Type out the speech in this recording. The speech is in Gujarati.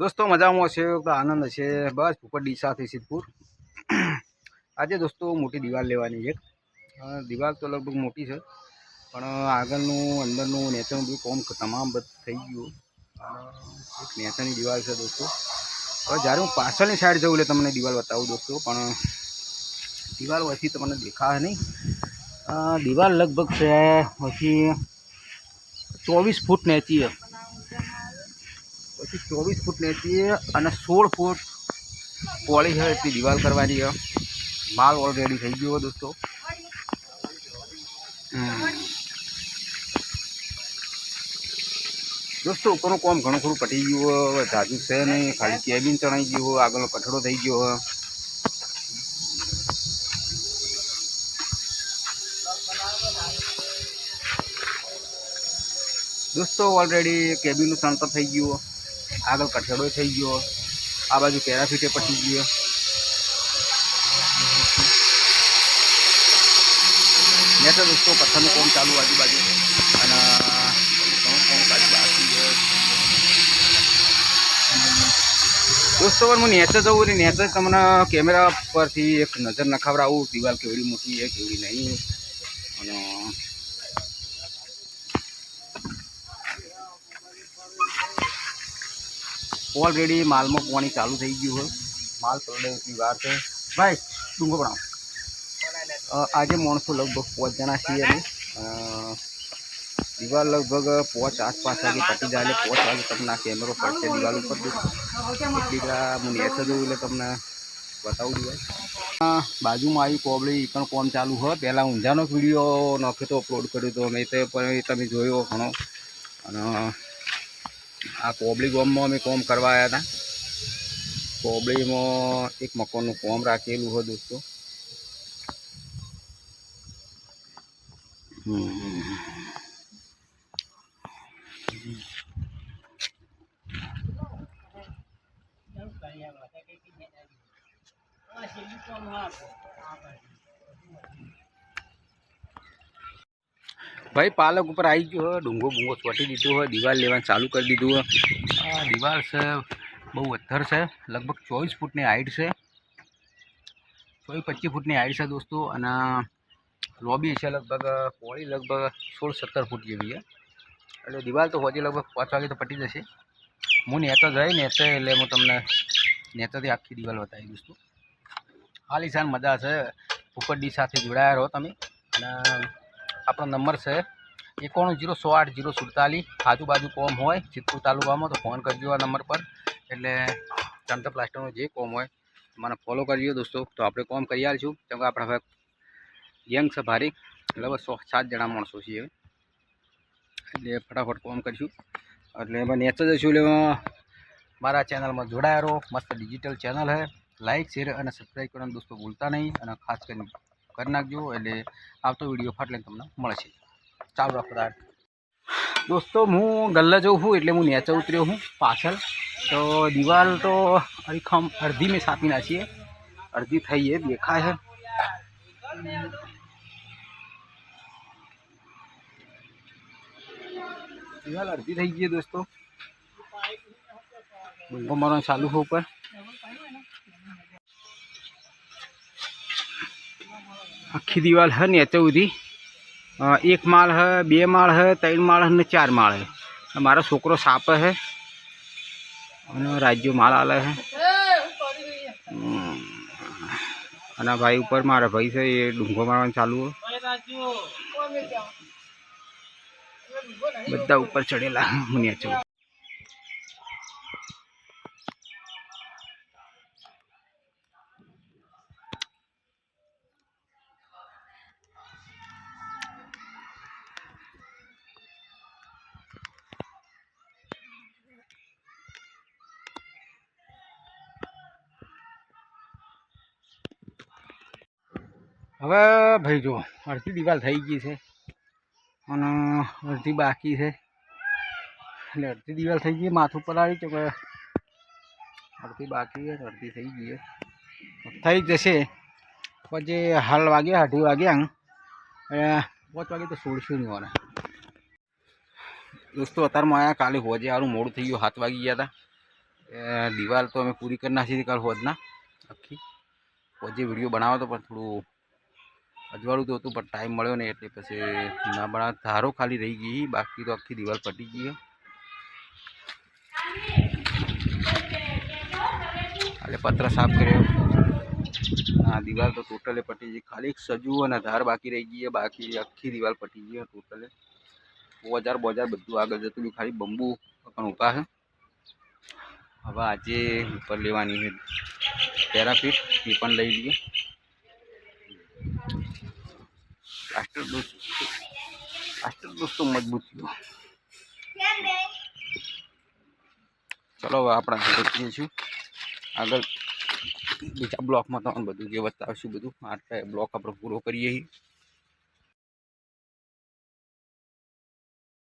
દોસ્તો, મજામાં છે આનંદ છે. બસ, ઉપર ડીસાથી સિદ્ધપુર. આજે દોસ્તો, મોટી દિવાલ લેવાની છે. દિવાલ તો લગભગ મોટી છે. પણ આગળનું, અંદરનું, નેચરનું બધું કોમ તમામ બધું થઈ ગયું. એક નેચરની દિવાલ છે દોસ્તો. હવે જ્યારે હું પાછળની સાઈડ જઉં એટલે તમને દિવાલ બતાવું દોસ્તો. પણ દિવાલ વચ્ચે તમને દેખાય નહીં. દિવાલ લગભગ છે, પછી ચોવીસ ફૂટ નેચી છે. પછી ચોવીસ ફૂટ નેચી છે અને સોળ ફૂટ પોળી છે એટલી દિવાલ કરવાની છે માલ ઓલરેડી થઈ ગયો દોસ્તો હમ. દોસ્તો ઉપરનું કોમ ઘણું ખરું પટી ગયું હવે જાજુ છે નહીં ખાલી કેબિન ચણાઈ ગયું હોય, આગળનો કઠડો થઈ ગયો હોય. દોસ્તો ઓલરેડી કેબિનનું સણતર થઈ ગયું હોય. આગળ કઠેડો થઈ ગયો. આ બાજુ પેરાફીટે પટી ગયો. નેટર દોસ્તો પથ્થરનું કોમ ચાલુ આજુબાજુ. અને દોસ્તો, પણ હું નેચર જવું એટલે નેચર તમને કેમેરા પરથી એક નજર નખાવડાવું. દિવાલ કેવડી મોટી છે, કેવડી નહીં. અને ઓલરેડી માલમાં પાણી ચાલુ થઈ ગયું હોય. માલ પડવાની વાર છે. ભાઈ ડુંગો બનાવો. આજે માણસો લગભગ પાંચ જણા છીએ અમે. દિવાલ લગભગ પાંચ આસપાસ વાગે પટી જાય એટલે પાંચ વાગે તમને કેમેરો પડશે દિવાલ ઉપર એટલી હું નેચર જોઉં એટલે તમને બતાવું છું અ, બાજુમાં આવ્યું કોબળી એ પણ કોમ ચાલુ હોય. પહેલાં ઊંઝાનો વીડિયો નખેતો અપલોડ કર્યો હતો મેં તે પણ તમે જોયો ઘણો. અને આ કોબળી ગોમમાં અમે કોમ કરવા આવ્યા હતા કોબળીમાં એક મકાનનું કોમ રાખેલું હોય દોસ્તો હમ. ભાઈ, પાલક ઉપર આવી ગયો હોય, ડુંગો બુંગો ચોટી દીધો હોય, દિવાલ લેવાનું ચાલુ કરી દીધું હોય. આ દિવાલ છે, બહુ વધર છે, લગભગ ચોવીસ ફૂટની હાઈટ છે. ચોવીસ પચીસ ફૂટની હાઈટ છે દોસ્તો, અને લોબી છે લગભગ, પોળી લગભગ સોળ સત્તર ફૂટ જેવી છે. એટલે દિવાલ તો હોજી લગભગ પાંચ વાગે તો પટી જશે. હું નેતા જઈ નેતે, એટલે હું તમને નેતાથી આખી દિવાલ બતાવી દોસ્તો આલીશાન મજા છે. ઉપર ડી સાથે જોડાયા રહો તમે. અને આપણો નંબર છે એકાણું જીરો સો આઠ જીરો સુડતાલીસ. આજુબાજુ કોમ હોય સિદ્ધપુર તાલુકામાં, તો ફોન કરજો આ નંબર પર. એટલે ચંદ્ર પ્લાસ્ટરનો જે કોમ હોય, મને ફોલો કરજો દોસ્તો. તો આપણે કોમ કરી આવીશું કેમ કે આપણે હવે યંગ છે ભારી. લગભગ સો સાત જણા માણસો છીએ એટલે ફટાફટ કોમ કરીશું. એટલે એમાં નેચર જઈશું એટલે મારા ચેનલમાં જોડાયા રહો. મસ્ત ડિજિટલ ચેનલ છે લાઇક શેર અને સબસ્ક્રાઈબ કરવાનું દોસ્તો ભૂલતા નહીં. અને ખાસ કરીને કરી નાખજો એટલે આવતો વીડિયો ફાટલે તમને મળશે ચાલો રાખો તાર દોસ્તો હું ગલ્લા જઉં છું એટલે હું નેચે ઉતર્યો હું પાછળ તો દિવાલ તો અડીખમ અડધી મેં સાપી નાખીએ અડધી થઈ એ દેખાય છે દિવાલ અડધી થઈ ગઈ દોસ્તો બંગો મારવાનું ચાલુ છે ઉપર આખી દિવાલ હે ને સુધી એક માળ હે, બે માળ હે, ત્રણ માળ ને ચાર માળ હે. મારો છોકરો સાપે હે. અને રાજ્યો માળ આલે હે. અને ભાઈ ઉપર મારા ભાઈ છે, એ ડુંગો મારવાનું ચાલુ બધા ઉપર ચડેલા હું નીચે હવે ભાઈ જો અડધી દિવાલ થઈ ગઈ છે અને અડધી બાકી છે. એટલે અડધી દિવાલ થઈ ગઈ, માથું આવી તો અડધી બાકી છે, અડધી થઈ ગઈ થઈ જશે. પછી હાલ વાગ્યા, અઢી વાગ્યા પાંચ વાગે તો છોડશું નહીં મને દોસ્તો અત્યારમાં આવ્યા કાલે હોજે સારું મોડું થઈ ગયું હાથ વાગી ગયા હતા દિવાલ તો અમે પૂરી કરી નાખી હતી કાલ હોજના. આખી. હોજે વીડિયો બનાવો તો પણ થોડું અજવાળું તો હતું, પણ ટાઈમ મળ્યો ને એટલે પછી ના બનાવ ધારો ખાલી રહી ગઈ, બાકી તો આખી દિવાલ પટી ગઈ. એટલે પત્ર સાફ કર્યો. આ દિવાલ તો ટોટલે પટી ગઈ, ખાલી સજુ અને ધાર બાકી રહી ગઈ બાકી આખી દિવાલ પટી ગઈ ટોટલે ઓજાર બોજાર બધું આગળ જતું રહ્યું, ખાલી બંબુ પણ ઊભા છે હવે આજે ઉપર લેવાની છે પેરાફીટ એ પણ લઈ લઈએ પ્લાસ્ટર ડોસ તો મજબૂત થયો ચલો હવે આપણે આગળ છીએ. આગળ બીજા બ્લોકમાં તમને બધું જે બતાવશું બધું. આટલા બ્લોક આપણે પૂરો કરીએ છીએ.